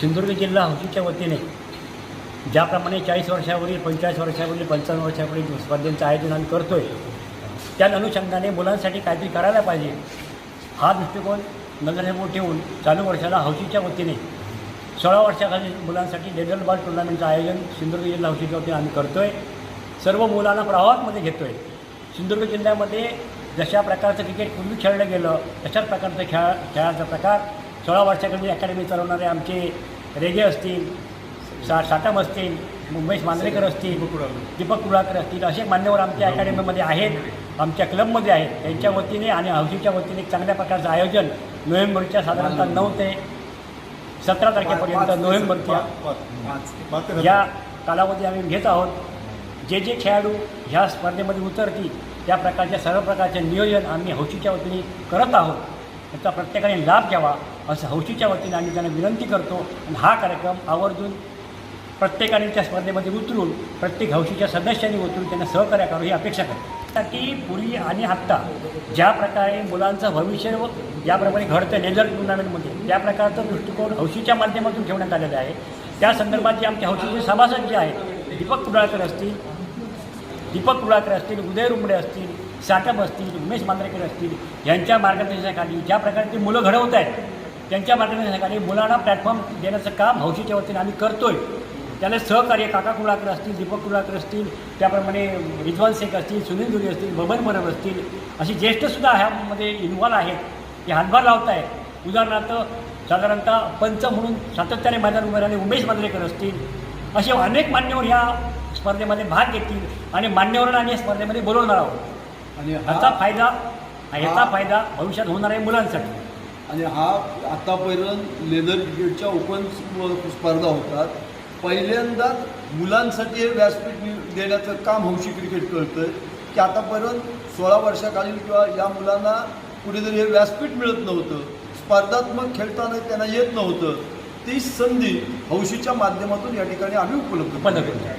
सिंधुदुर्ग जिल्हा हॉकीच्या वतीने ज्याप्रमाणे चाळीस वर्षावरील पंचेचाळीस वर्षावरील पंचावन्न वर्षावरील स्पर्धेचं आयोजन आम्ही करतो आहे त्या अनुषंगाने मुलांसाठी काहीतरी करायला पाहिजे. हा दृष्टिकोन नजरेसमोर ठेवून चालू वर्षाला हौशीच्या वतीने सोळा वर्षाखाली मुलांसाठी डेडल बॉल टुर्नामेंटचं आयोजन सिंधुदुर्ग जिल्हा हौशीच्या वतीने आम्ही करतो आहे सर्व मुलांना प्रवाहामध्ये घेतो आहे सिंधुदुर्ग जिल्ह्यामध्ये जशा प्रकारचं क्रिकेट पूर्वी खेळलं गेलं तशाच प्रकारचं खेळा खेळाचा प्रकार सोळा वर्षाखाली अकॅडमी चालवणारे आमचे रेगे असतील सा साटम असतील मुंबईस मांजरेकर असतील दीपक कुडाळकर असतील असे मान्यवर आमच्या अकॅडमीमध्ये आहेत आमच्या क्लबमध्ये आहेत. त्यांच्या वतीने आणि हौशीच्या वतीने एक चांगल्या प्रकारचं आयोजन नोव्हेंबरच्या साधारणतः नऊ ते सतरा तारखेपर्यंत नोव्हेंबरच्या या कालावधी आम्ही घेत आहोत. जे जे खेळाडू ह्या स्पर्धेमध्ये उतरतील त्या प्रकारच्या सर्व प्रकारचे नियोजन आम्ही हौशीच्या वतीने करत आहोत. त्याचा प्रत्येकाने लाभ घ्यावा असं हौशीच्या वतीने आम्ही त्यांना विनंती करतो. आणि हा कार्यक्रम आवर्जून प्रत्येकाने त्या स्पर्धेमध्ये उतरून प्रत्येक हौशीच्या सदस्यांनी उतरून त्यांना सहकार्य करावं ही अपेक्षा करतो. की पूर्वी आणि आत्ता ज्या प्रकारे मुलांचं भविष्य याप्रमाणे घडतं लेझर टुर्नामेंटमध्ये त्या प्रकारचं दृष्टिकोन हौशीच्या माध्यमातून ठेवण्यात आलेलं आहे. त्या संदर्भात जे आमच्या हौशीचे सभासद जे आहेत दीपक कुडाळकर असतील दीपक कुळाकर असतील उदय रुमडे असतील साटप असतील उमेश मांद्रेकर असतील यांच्या मार्गदर्शनाखाली ज्या प्रकारे ती मुलं घडवत आहेत त्यांच्या मार्गदर्शनाखाली मुलांना प्लॅटफॉर्म देण्याचं काम हौशीच्या वतीने आम्ही करतोय. त्याला सहकार्य काका कुळाकर असतील दीपक कुळाकर असतील त्याप्रमाणे रिजवान शेख असतील सुनील दुरी असतील बबन बरब असतील अशी ज्येष्ठसुद्धा ह्यामध्ये इन्व्हॉल्व आहेत ते हातभार लावत आहेत उदाहरणार्थ साधारणतः पंच म्हणून सातत्याने मैदान उभे राहिले उमेश मांजरेकर असतील असे अनेक मान्यवर ह्या स्पर्धेमध्ये भाग घेतील आणि मान्यवरांना आम्ही या स्पर्धेमध्ये बोलवणार आहोत. आणि ह्याचा फायदा ह्याचा फायदा भविष्यात होणार आहे मुलांसाठी. आणि हा आतापर्यंत लेदर क्रिकेटच्या ओपन स्प- स्पर्धा होतात. पहिल्यांदाच मुलांसाठी हे व्यासपीठ देण्याचं काम हौशी क्रिकेट करतंय. की आतापर्यंत सोळा वर्षाखालील किंवा या मुलांना कुठेतरी हे व्यासपीठ मिळत नव्हतं. स्पर्धात्मक खेळताना त्यांना येत नव्हतं. ती संधी हौशीच्या माध्यमातून या ठिकाणी आम्ही उपलब्ध उपलब्ध.